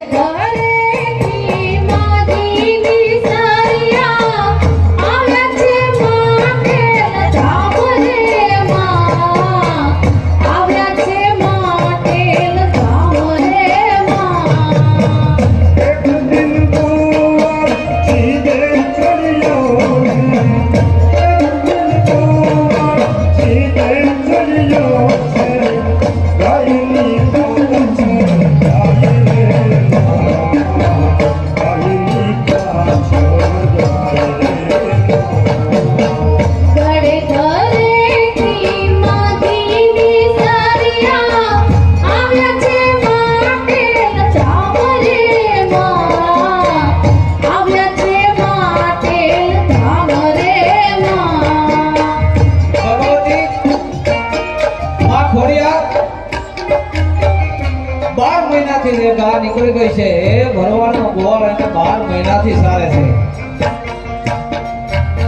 God. મહિનાથી જે ગા નીકળી ગઈ છે. એ ભરવાનો ગોળ એને બાર મહિનાથી સારે છે.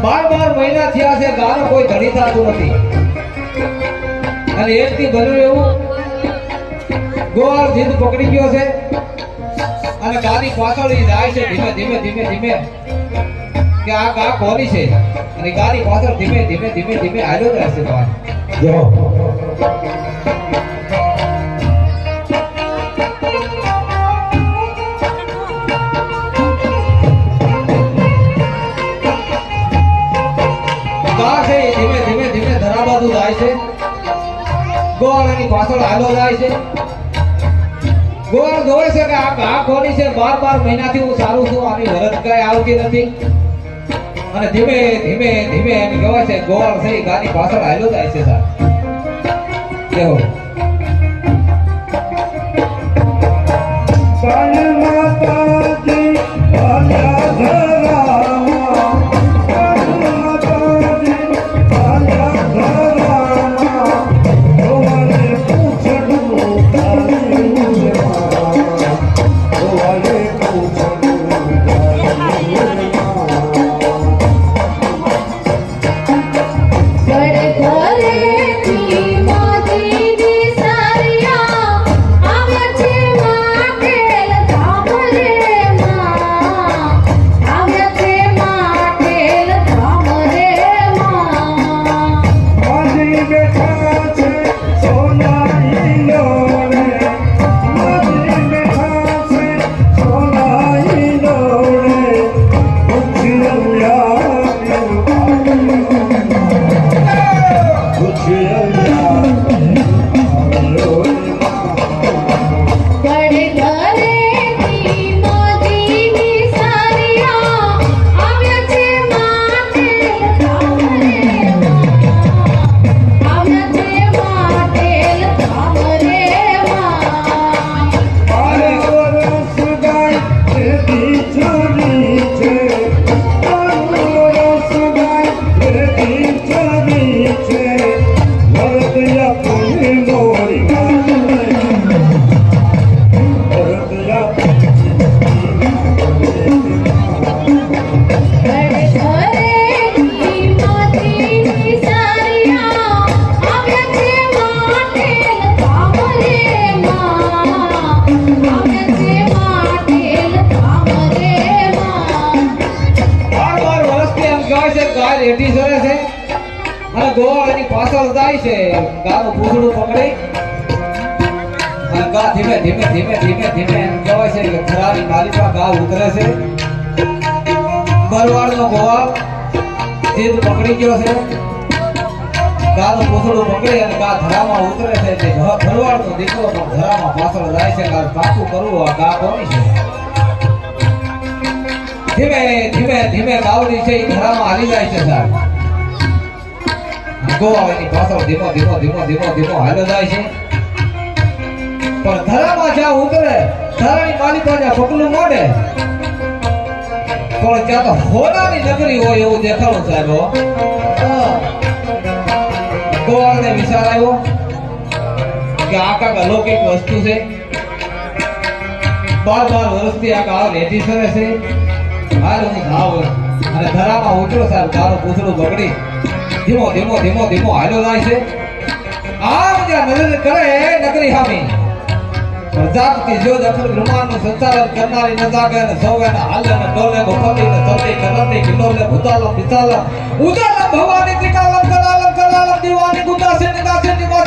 બાર બાર મહિના થયા છે ગાનો કોઈ ધણી થતું નથી. અને એકથી ભર્યું એવું, ગોળ જીદ પકડી ગયો છે. અને ગાની પાછળ જાય છે, ધીમે ધીમે ધીમે ધીમે. કે આ ગા કોની છે? અને ગાની પાછળ ધીમે ધીમે ધીમે ધીમે હાલ્યો જ રહેશે ગા છે એ ધીમે ધીમે ધીમે ધરા બાજુ જાય છે. ગોળ પાછળ હાલો જાય છે. ગોળ જોવે છે કે આ ઘા કોની છે, બાર બાર મહિનાથી હું સારું છું, આની વરત કઈ આવતી નથી. અને ધીમે ધીમે ધીમે એમ કહેવાય છે ગોળ એ ગાની પાછળ હાલો જાય છે, સાહેબ. કેવો? ગોવાલે પૂછડું ગાયું ગોળ એની પાછળ જાય છે. ગાનું પૂંછડું પકડી. અને ગા ધીમે ધીમે ધીમે ધીમે ધીમે એમ કહેવાય છે કે ખરાની માલિકા ગા ઉતરે છે. ભરવાડનો ગોવાળ જીદ પકડી ગયો છે. ગાનું પૂંછડું પકડી અને ગા ધરામાં ઉતરે છે. તે ભરવાડનો દીકરો પણ ધરામાં પાછળ જાય છે. કે પાછું કરવું આ ગા કોની છે? ધીમે ધીમે ધીમે ગાવડી છે, એ ધરામાં હાલી જાય છે, સાહેબ. ગોવાળની પાછળ ધીમો ધીમો ધીમો ધીમો ધીમો હાલો જાય છે. પણ ધરામાં જ્યાં ઉતરે ધરાની માલિકા પગલું મોડે, પણ ત્યાં તો હોનાની નગરી હોય એવું દેખાડું સાહેબ. ગોવાળને વિચાર આવ્યો કે આ કાંક અલૌકિક વસ્તુ છે. બાર બાર વર્ષથી આ કાળ રેતી સરે છે. હાલ હું જાવ અને ધરામાં ઉતરો સાહેબ, તારું પૂછડું બગડી. ધીમો ધીમો ધીમો ધીમો હાલો જાય છે. આમ જ્યાં નજર કરે, નગરી હામી. પ્રજાપતિ જો અખંડ બ્રહ્માંડનું સંચાલન કરનારી ન જાગે અને સૌ એના હાલે ને ડોલે ગોપતિ ને ચલતી કરતી કિલોલે ભૂતાલ પિતાલ ઉજાલમ ભવાની ત્રિકાલ કલાલ કલાલ દિવાની ગુંદાસે નિગાસે નિવાસે